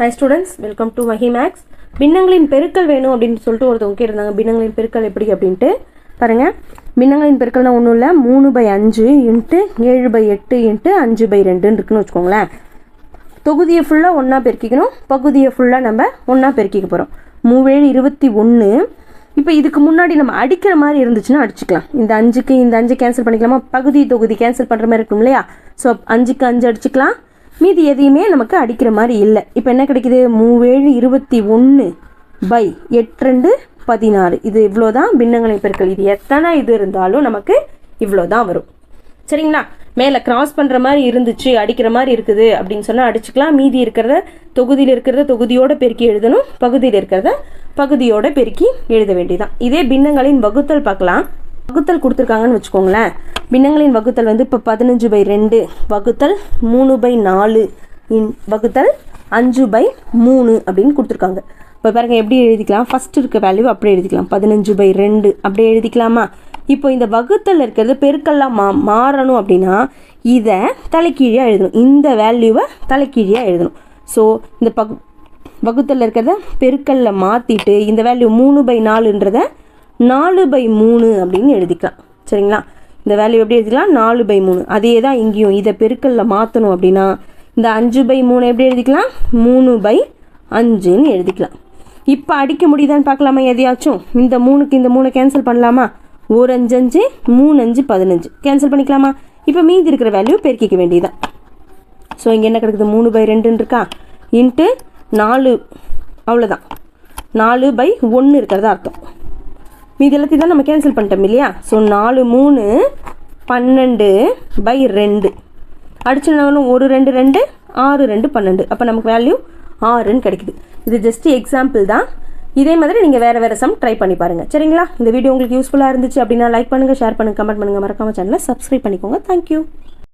Hi students welcome to Mahi maths பின்னங்களின் பெருக்கல் வேணும் அப்படின்னு சொல்லிட்டு ஒருத்தவங்க கேட்டிருந்தாங்க. பின்னங்களின் பெருக்கல் எப்படி அப்படின்ட்டு. பாருங்கள் பின்னங்களின் பெருக்கல்னா ஒன்றும் இல்லை. மூணு பை அஞ்சு இன்ட்டு ஏழு பை எட்டு இன்ட்டு அஞ்சு பை ரெண்டுன்னு இருக்குன்னு வச்சுக்கோங்களேன். தொகுதியை ஃபுல்லாக ஒன்றா பெருக்கிக்கணும். பகுதியை ஃபுல்லாக நம்ம ஒன்றா பெருக்கிக்க போகிறோம் மூவேழு இருபத்தி ஒன்று இப்போ இதுக்கு முன்னாடி நம்ம அடிக்கிற மாதிரி இருந்துச்சுன்னா அடிச்சுக்கலாம். இந்த அஞ்சுக்கு இந்த அஞ்சு கேன்சல் பண்ணிக்கலாமா? பகுதி தொகுதி கேன்சல் பண்ணுற மாதிரி இருக்கும் இல்லையா? ஸோ அஞ்சுக்கு அஞ்சு அடிச்சுக்கலாம். மீதி எதையுமே நமக்கு அடிக்கிற மாதிரி இல்லை. இப்போ என்ன கிடைக்குது? மூவேழு இருபத்தி ஒன்று பை எட்டு ரெண்டு பதினாறு. இது இவ்வளோ தான் பின்னங்களை பெருக்கல். இது எத்தனை இது இருந்தாலும் நமக்கு இவ்வளோ தான் வரும். சரிங்களா? மேலே கிராஸ் பண்ணுற மாதிரி இருந்துச்சு அடிக்கிற மாதிரி இருக்குது அப்படின்னு சொன்னால் அடிச்சுக்கலாம். மீதி இருக்கிறத தொகுதியில் இருக்கிறத தொகுதியோட பெருக்கி எழுதணும். பகுதியில் இருக்கிறத பகுதியோட பெருக்கி எழுத வேண்டியதான் இதே பின்னங்களின் வகுத்தல் பார்க்கலாம். வகுத்தல் கொடுத்துருக்காங்கன்னு வச்சுக்கோங்களேன். பின்னங்களின் வகுத்தல் வந்து இப்போ பதினஞ்சு பை ரெண்டு வகுத்தல் மூணு பை நாலு இன் வகுத்தல் அஞ்சு பை மூணு அப்படின்னு கொடுத்துருக்காங்க. இப்போ பாருங்க எப்படி எழுதிக்கலாம்? ஃபர்ஸ்ட் இருக்க வேல்யூ அப்படியே எழுதிக்கலாம். பதினஞ்சு பை ரெண்டு. அப்படியே எழுதிக்கலாமா? இப்போ இந்த வகுத்தல் இருக்கிறது பெருக்கெல்லாம் மா மாறணும் அப்படின்னா இதை தலைக்கீழியாக எழுதணும். இந்த வேல்யூவை தலைக்கீழியாக எழுதணும். ஸோ இந்த பகு வகுத்தலில் இருக்கிறத பெருக்கல்ல மாற்றிட்டு இந்த வேல்யூ மூணு பை நாலுன்றதை நாலு பை மூணு அப்படின்னு எழுதிக்கலாம். சரிங்களா? இந்த வேல்யூ எப்படி எழுதிக்கலாம்? நாலு பை மூணு. அதே தான் இங்கேயும் இதை பெருக்கல்ல மாற்றணும் அப்படின்னா இந்த அஞ்சு பை மூணு எப்படி எழுதிக்கலாம்? மூணு பை அஞ்சுன்னு எழுதிக்கலாம். இப்போ அடிக்க முடியுதான்னு பார்க்கலாமா எதையாச்சும்? இந்த மூணுக்கு இந்த மூணு கேன்சல் பண்ணலாமா? ஒரு அஞ்சு அஞ்சு மூணு அஞ்சு பதினஞ்சு. கேன்சல் பண்ணிக்கலாமா? இப்போ மீதி இருக்கிற வேல்யூ பெருக்கிக்க வேண்டியதான் ஸோ இங்கே என்ன கிடக்குது? மூணு பை ரெண்டுன்னு இருக்கா? இன்ட்டு நாலு அவ்வளோதான் நாலு பை ஒன்று இருக்கிறதா அர்த்தம். மீதி எல்லாத்தையும் தான் நம்ம கேன்சல் பண்ணிட்டோம் இல்லையா? ஸோ நாலு மூணு பன்னெண்டு பை ரெண்டு. அடிச்சுனாலும் ஒரு ரெண்டு ரெண்டு ஆறு ரெண்டு பன்னெண்டு. அப்போ நமக்கு வேல்யூ ஆறுன்னு கிடைக்குது. இது ஜஸ்ட் எக்ஸாம்பிள் தான். இதே மாதிரி நீங்கள் வேறு வேறு சம் ட்ரை பண்ணி பாருங்கள் சரிங்களா? இந்த வீடியோ உங்களுக்கு யூஸ்ஃபுல்லாக இருந்துச்சு அப்படின்னா லைக் பண்ணுங்கள் ஷேர் பண்ணுங்கள் கமெண்ட் பண்ணுங்கள் மறக்காமல் சேனலை சப்ஸ்கிரைப் பண்ணிக்கோங்க. தேங்க்யூ